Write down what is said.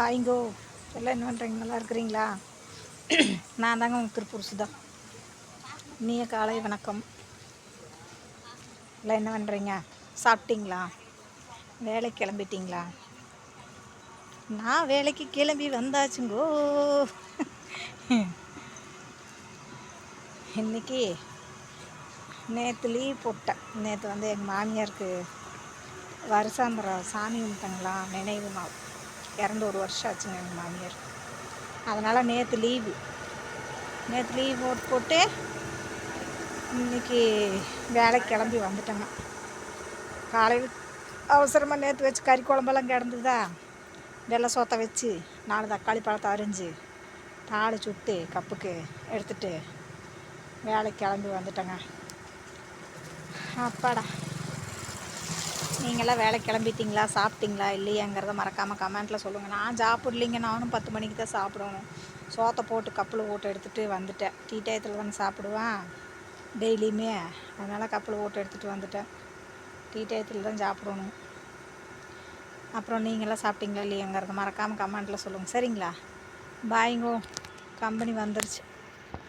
ஹாய்ங்கோ. எல்லாம் என்ன பண்ணுறீங்க நல்லா இருக்கிறீங்களா? நான் தாங்க உங்கள் திருப்பூர் சுதா. நீய காலை வணக்கம். எல்லாம் என்ன பண்ணுறீங்க சாப்பிட்டீங்களா? வேலைக்கு கிளம்பிட்டீங்களா? நான் வேலைக்கு கிளம்பி வந்தாச்சுங்கோ. இன்னைக்கு நேற்று லீவ் போட்டேன். நேற்று வந்து எங்கள் மாமியாருக்கு வருஷாந்திரம் சாமி கும்பிட்டாங்களா நினைவு நாள். இறந்து ஒரு வருஷம் ஆச்சுங்க எங்கள் மாமியார். அதனால் நேற்று லீவு நேற்று லீவ் போட்டு போட்டு இன்னைக்கு வேலைக்கு கிளம்பி வந்துட்டேங்க. காலையில் அவசரமாக நேற்று வச்சு கறி குழம்பெல்லாம் கிடந்ததா? வெள்ளை சோத்தை வச்சு நாலு தக்காளி பழத்தை அரிஞ்சு தாளி சுட்டு கப்புக்கு எடுத்துட்டு வேலைக்கு கிளம்பி வந்துட்டேங்க. அப்பாடா. நீங்களாம் வேலை கிளம்பிட்டீங்களா? சாப்பிட்டீங்களா? இல்லையாங்கிறத மறக்காமல் கமெண்ட்டில் சொல்லுங்கள் நான் சாப்பிட்லிங்க. நானும் பத்து மணிக்கு தான் சாப்பிடணும். சோத்தை போட்டு கப்பில் ஓட்டு எடுத்துகிட்டு வந்துட்டேன். டீ டயத்தில் தானே சாப்பிடுவேன். டெய்லியுமே. அதனால் கப்பில் ஓட்டு எடுத்துகிட்டு வந்துட்டேன். டீ டயத்தில் தான் சாப்பிடணும். அப்புறம் நீங்களாம் சாப்பிட்டீங்களா இல்லையாங்கிறத மறக்காமல் கமெண்ட்டில் சொல்லுங்கள் சரிங்களா? பாய்ங்கோ. கம்பெனி வந்துருச்சு.